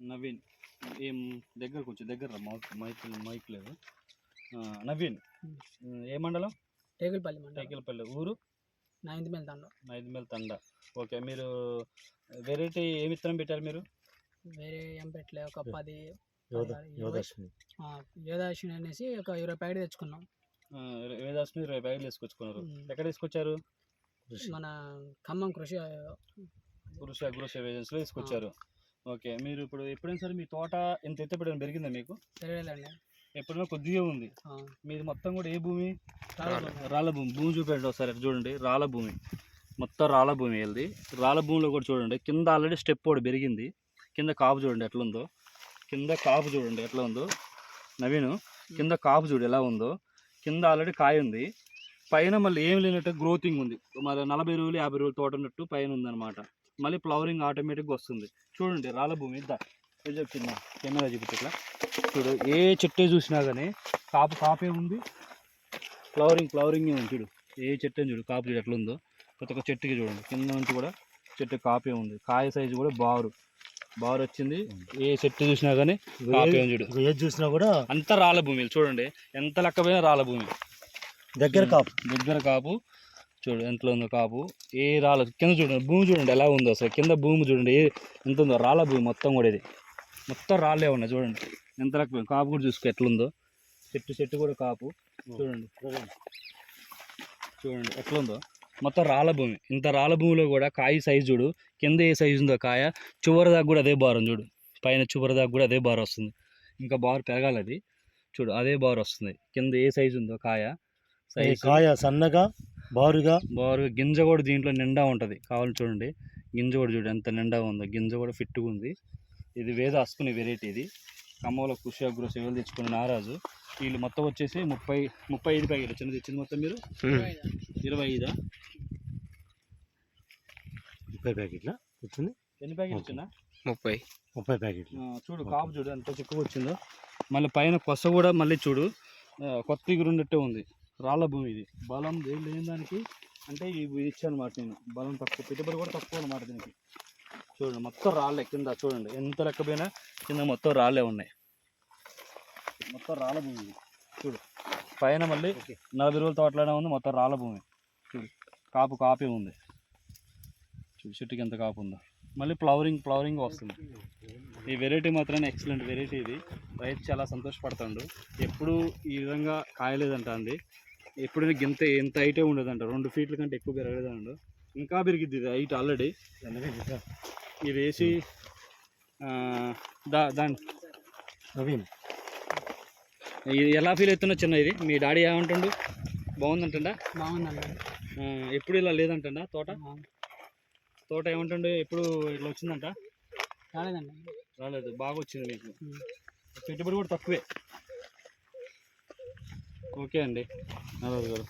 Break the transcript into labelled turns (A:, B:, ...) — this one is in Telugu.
A: నవీన్ ఏం దగ్గర కొంచెం దగ్గర మైక్ మైక్ మైక్ లేదు. నవీన్ ఉమ్, ఏ మండలం?
B: టేకులపల్లి మండలం.
A: టైకిలపల్లి ఊరు?
B: నైన్త్ మెల్ తండం
A: ఐదుమేల తండ. ఓకే మీరు వెరైటీ ఏ విత్తనం పెట్టారు మీరు?
B: వేరే ఏం పెట్టలే ఒక పది
C: యోధాశ్విని.
B: ఆ, యోధాశ్విని అనేసి ఒక ఇరవై ప్యాకెట్ తెచ్చుకున్నాం.
A: ఆ, వేదాస్మి ఇరవై బ్యాగులు తీసుకొచ్చుకున్నారు.
B: ఉమ్.
A: ఎక్కడ తీసుకొచ్చారు?
C: కృషి.
B: మన ఖమ్మం కృషి ఆ,
A: గురుష గురుష ఏజెన్సీలో తీసుకొచ్చారు ఓకే. మీరు ఇప్పుడు ఎప్పుడైనా సరే మీ తోట ఎంత ఎత్తు ఎప్పుడైనా పెరిగిందా మీకు?
B: పెరగలేదండి.
A: ఎప్పుడైనా కొద్దిగా ఉంది. మీది మొత్తం కూడా ఏ భూమి?
B: రాళ్ళ
A: భూమి. భూమి. చూపెట్టండి ఒకసారి చూడండి. రాళ్ళ భూమి. మొత్తం రాళ్ళ భూమి వెళ్ళి రాళ్ళ భూమిలో కూడా చూడండి. కింద ఆల్రెడీ స్టెప్ ఒకటి పెరిగింది. కింద కాపు చూడండి ఎట్లా ఉందో. కింద కాపు చూడండి ఎట్లా ఉందో. నవీను కింద కాపు చూడు ఎలా ఉందో. కింద ఆల్రెడీ కాయ ఉంది. పైన మళ్ళీ ఏం లేనట్టు గ్రోతింగ్ ఉంది. మరి నలభై రోజులు యాభై రోజులు తోట ఉన్నట్టు పైన ఉందన్నమాట. మళ్ళీ ఫ్లవరింగ్ ఆటోమేటిక్గా వస్తుంది. చూడండి రాళ్ళ భూమి ఇద్దా. చెప్తున్నా కెమెరా చూపించట్లా చూడు ఏ చెట్టే చూసినా కానీ కాపు కాపే ఉంది. ఫ్లవరింగ్ ఫ్లవరింగ్ ఉంది చూడు. ఏ చెట్టు చూడు కాపు చూడు ఎట్లా ఉందో ప్రతి ఒక్క చెట్టుకి చూడండి. కింద నుంచి కూడా చెట్టు కాపే ఉంది. కాయ సైజు కూడా బారు. బారు వచ్చింది. ఏ చెట్టు చూసినా కానీ కాపే ఉంది చూడు.
C: ఏది చూసినా కూడా
A: అంతా రాళ్ళ భూమి. చూడండి ఎంత లెక్కపోయినా రాళ్ళ భూమి.
C: దగ్గర కాపు.
A: దగ్గర కాపు. చూడు ఎంత ఉందో కాపు ఏ రాళ్ళ కింద చూడండి భూమి చూడండి ఎలా ఉందో అసలు. కింద భూమి చూడండి ఏ ఎంత ఉందో రాళ్ళ భూమి మొత్తం కూడా ఇది. మొత్తం రాళ్ళే ఉన్నాయి చూడండి. ఎంత లెక్కపోయింది కాపు కూడా చూసుకో ఎట్లుందో. చెట్టు చెట్టు కూడా కాపు. చూడండి. చూడండి ఎట్లా ఉందో మొత్తం రాళ్ళ భూమి. ఇంత రాళ్ళ భూమిలో కూడా కాయ సైజు చూడు. కింద ఏ సైజు ఉందో కాయ చివరి దాకా కూడా అదే బారం చూడు. పైన చివరి దాకా కూడా అదే బార్ వస్తుంది. ఇంకా బార్ పెరగాలి అది. చూడు అదే బార్ వస్తుంది. కింద ఏ సైజు ఉందో కాయ.
C: కాయ సన్నగా బారుగా?
A: బారు గింజ కూడా దీంట్లో నిండా ఉంటుంది. కావాలి చూడండి. గింజ కూడా చూడు ఎంత నిండా ఉందో. గింజ కూడా ఫిట్గా ఉంది. ఇది వేద అస్కుని వెరైటీ ఇది. ఖమ్మంలో కృషి అగ్రో సేవలు తెచ్చుకున్న నారాజు. వీళ్ళు మొత్తం వచ్చేసి ముప్పై ముప్పై ఐదు ప్యాకెట్లు. చిన్నది ఇచ్చింది మొత్తం మీరు? ఇరవై ఐదా?
C: ముప్పై ప్యాకెట్ల వచ్చింది
A: ఎన్ని ప్యాకెట్లు ఇచ్చిన
D: ముప్పై.
C: ముప్పై ప్యాకెట్లు.
A: చూడు కాపు చూడు ఎంత చిక్కుగా వచ్చిందో. మళ్ళీ పైన కొస కూడా మళ్ళీ చూడు. కొత్త ఇగురు ఉన్నట్టే ఉంది. రాళ్ళ భూమి ఇది. బలం ఏం లేని దానికి అంటే ఇవి ఇచ్చాను అనమాట నేను. బలం తక్కువ. పెట్టుబడి కూడా తక్కువ అనమాట దీనికి. చూడండి మొత్తం రాళ్ళే కింద చూడండి. ఎంత లెక్కపోయినా కింద మొత్తం రాళ్ళే ఉన్నాయి. మొత్తం రాళ్ళ భూమి ఇది. చూడు. పైన మళ్ళీ నలభై రోజుల తోటలోనే ఉంది మొత్తం రాళ్ళ భూమి. చూడు. కాపు కాపే ఉంది. చూడు చెట్టుకి ఎంత కాపు ఉందో. మళ్ళీ ఫ్లవరింగ్ ఫ్లవరింగ్ వస్తుంది. ఈ వెరైటీ మాత్రం ఎక్సలెంట్ వెరైటీ ఇది. రైతు చాలా సంతోషపడతాడు. ఎప్పుడు ఈ విధంగా కాయలేదంట అంది ఎప్పుడైనా గింత ఎంత హైటే ఉండదంట. రెండు ఫీట్ల కంటే ఎక్కువ పెరగలేదండు ఇంకా పెరిగిద్ది ఇది హైట్ ఆల్రెడీ. ఇది వేసి ఆ, దా దాని
C: నవీన్
A: ఇది ఎలా ఫీల్ అవుతున్నా చిన్న ఇది. మీ డాడీ ఏమంటుండు? బాగుందంటండా?
B: బాగుందండి.
A: ఎప్పుడు ఇలా లేదంటండా తోట? తోట ఏమంటుండే? ఎప్పుడు ఇట్లా వచ్చిందంట?
B: రాలేదండి.
A: రాలేదు. బాగా వచ్చింది మీకు. పెట్టుబడి కూడా తక్కువే. ఓకే అండి. నలభై గారు